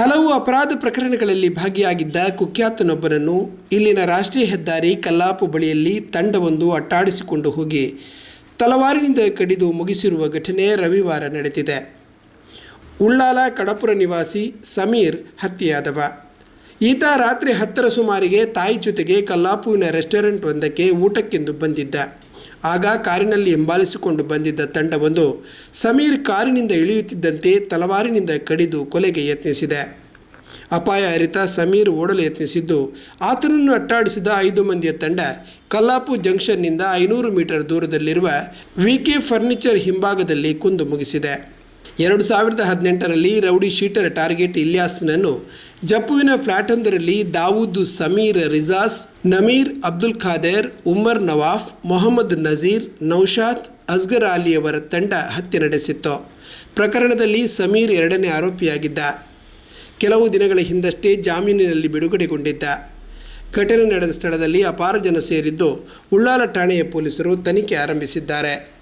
ಹಲವು ಅಪರಾಧ ಪ್ರಕರಣಗಳಲ್ಲಿ ಭಾಗಿಯಾಗಿದ್ದ ಕುಖ್ಯಾತನೊಬ್ಬನನ್ನು ಇಲ್ಲಿನ ರಾಷ್ಟ್ರೀಯ ಹೆದ್ದಾರಿ ಕಲ್ಲಾಪು ಬಳಿಯಲ್ಲಿ ತಂಡವೊಂದು ಅಟ್ಟಾಡಿಸಿಕೊಂಡು ಹೋಗಿ ತಲವಾರಿನಿಂದ ಕಡಿದು ಮುಗಿಸಿರುವ ಘಟನೆ ರವಿವಾರ ನಡೆದಿದೆ. ಉಳ್ಳಾಲ ಕಡಪುರ ನಿವಾಸಿ ಸಮೀರ್ ಹತ್ಯೆಯಾದವ. ಈತ ರಾತ್ರಿ ಹತ್ತರ ಸುಮಾರಿಗೆ ತಾಯಿ ಜೊತೆಗೆ ಕಲ್ಲಾಪುವಿನ ರೆಸ್ಟೋರೆಂಟ್ ಒಂದಕ್ಕೆ ಊಟಕ್ಕೆಂದು ಬಂದಿದ್ದ. ಆಗ ಕಾರಿನಲ್ಲಿ ಹಿಂಬಾಲಿಸಿಕೊಂಡು ಬಂದಿದ್ದ ತಂಡವೊಂದು ಸಮೀರ್ ಕಾರಿನಿಂದ ಇಳಿಯುತ್ತಿದ್ದಂತೆ ತಲವಾರಿನಿಂದ ಕಡಿದು ಕೊಲೆಗೆ ಯತ್ನಿಸಿದೆ. ಅಪಾಯ ಅರಿತ ಸಮೀರ್ ಓಡಲು ಯತ್ನಿಸಿದ್ದು, ಆತನನ್ನು ಅಟ್ಟಾಡಿಸಿದ ಐದು ಮಂದಿಯ ತಂಡ ಕಲ್ಲಾಪು ಜಂಕ್ಷನ್ನಿಂದ ಐನೂರು ಮೀಟರ್ ದೂರದಲ್ಲಿರುವ ವಿ ಕೆ ಫರ್ನಿಚರ್ ಹಿಂಭಾಗದಲ್ಲಿ ಕುಂದು ಮುಗಿಸಿದೆ. ಎರಡು ಸಾವಿರದ ಹದಿನೆಂಟರಲ್ಲಿ ರೌಡಿ ಶೀಟರ್ ಟಾರ್ಗೆಟ್ ಇಲ್ಯಾಸ್ನನ್ನು ಜಪ್ಪುವಿನ ಫ್ಲಾಟೊಂದರಲ್ಲಿ ದಾವೂದ್ ಸಮೀರ್ ರಿಜಾಸ್, ನಮೀರ್ ಅಬ್ದುಲ್ ಖಾದರ್, ಉಮರ್ ನವಾಫ್, ಮೊಹಮ್ಮದ್ ನಜೀರ್, ನೌಶಾದ್, ಅಸ್ಗರ್ ಅಲಿಯವರ ತಂಡ ಹತ್ಯೆ ನಡೆಸಿತ್ತು. ಪ್ರಕರಣದಲ್ಲಿ ಸಮೀರ್ ಎರಡನೇ ಆರೋಪಿಯಾಗಿದ್ದ. ಕೆಲವು ದಿನಗಳ ಹಿಂದಷ್ಟೇ ಜಾಮೀನಿನಲ್ಲಿ ಬಿಡುಗಡೆಗೊಂಡಿದ್ದ. ಘಟನೆ ನಡೆದ ಸ್ಥಳದಲ್ಲಿ ಅಪಾರ ಜನ ಸೇರಿದ್ದು ಉಳ್ಳಾಲ ಠಾಣೆಯ ಪೊಲೀಸರು ತನಿಖೆ ಆರಂಭಿಸಿದ್ದಾರೆ.